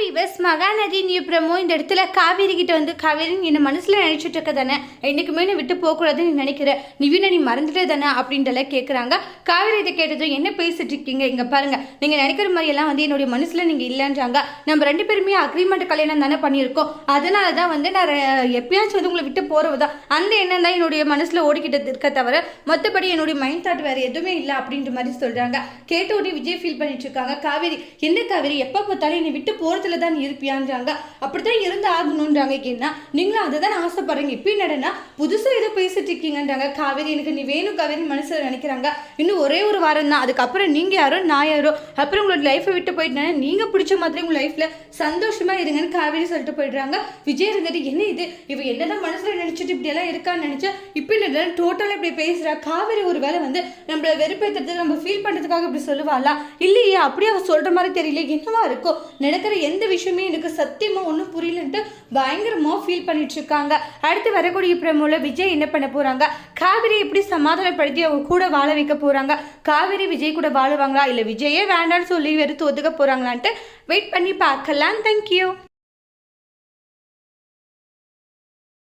Viewers Mahanadi நியூப்ரமோ இந்த இடத்துல காவேரி கிட்ட வந்து காவேரி நீ என்ன மனசுல நினைச்சிட்டு இருக்க தானே? என்னைக்குமே நீ விட்டு போகக்கூடாதுன்னு நீ நினைக்கிற. நிவினை நீ மறந்துட்டே தானே அப்படின்றல கேட்குறாங்க காவேரி இதை கேட்டதும் என்ன பேசிட்டு இருக்கீங்க? இங்க பாருங்க. நீங்க நினைக்கிற மாதிரியெல்லாம் வந்து என்னுடைய மனசுல நீங்க இல்லைன்றாங்க. நம்ம ரெண்டு பேருமே அக்ரிமெண்ட் கல்யாணம் தானே பண்ணியிருக்கோம். அதனால தான் வந்து நான் எப்பயாச்சும் வந்து உங்களை விட்டு போறதுதான் அந்த எண்ணம் தான் என்னுடைய மனசுல ஓடிக்கிட்டு இருக்க தவிர மற்றபடி என்னுடைய மைண்ட் தாட் வேற எதுவுமே இல்லை அப்படின்ற மாதிரி சொல்றாங்க. கேட்ட உடனே விஜய் ஃபீல் பண்ணிட்டு இருக்காங்க. காவேரி என்ன காவேரி? எப்போ பார்த்தாலும் என்னை விட்டு போறதுல தான் இருப்பியான்றாங்க. அப்படித்தான் இருந்து ஆகணுன்றாங்க ஏன்னா நீங்களும் அதை தான் ஆசைப்படுறீங்க. இப்போ என்னடனா புதுசாக ஏதோ பேசிட்டு இருக்கீங்கன்றாங்க. காவேரி எனக்கு நீ வேணும் காவேரி மனசில் நினைக்கிறாங்க. இன்னும் ஒரே ஒரு வாரம் தான். அதுக்கப்புறம் நீங்க யாரோ நான் யாரோ அப்புறம் உங்களோட லைஃப்பை விட்டு போயிட்டேன்னா நீங்க பிடிச்ச மாதிரி உங்க லைஃப்ல சந்தோஷமா இருங்கன்னு காவேரி சொல்லிட்டு போயிடுறாங்க. விஜய் இருந்துட்டு என்ன இது? இவ என்னதான் மனசுல நினைச்சிட்டு இப்படி எல்லாம் இருக்கான்னு நினச்சா இப்போ என்ன டோட்டலாக இப்படி பேசுறா? காவேரி ஒரு வேலை வந்து நம்மள வெறுப்பேற்றுறதுக்கு நம்ம ஃபீல் பண்றதுக்காக இப்படி சொல்லுவாளா? இல்லையே அப்படியே அவள் சொல்ற மாதிரி தெரியல என்னவா இருக்கும்? நடக்கிற எந்த எந்த விஷயமே எனக்கு சத்தியமா ஒன்றும் புரியலன்ட்டு பயங்கரமாக ஃபீல் பண்ணிட்டு இருக்காங்க அடுத்து வரக்கூடிய பிரமோவில் விஜய் என்ன பண்ண போறாங்க? காவிரி எப்படி சமாதானப்படுத்தி அவங்க கூட வாழ வைக்க போறாங்க? காவிரி விஜய் கூட வாழுவாங்களா? இல்லை விஜயே வேண்டாம்னு சொல்லி வெறுத்து ஒதுக்க போறாங்களான்ட்டு வெயிட் பண்ணி பார்க்கலாம். தேங்க்யூ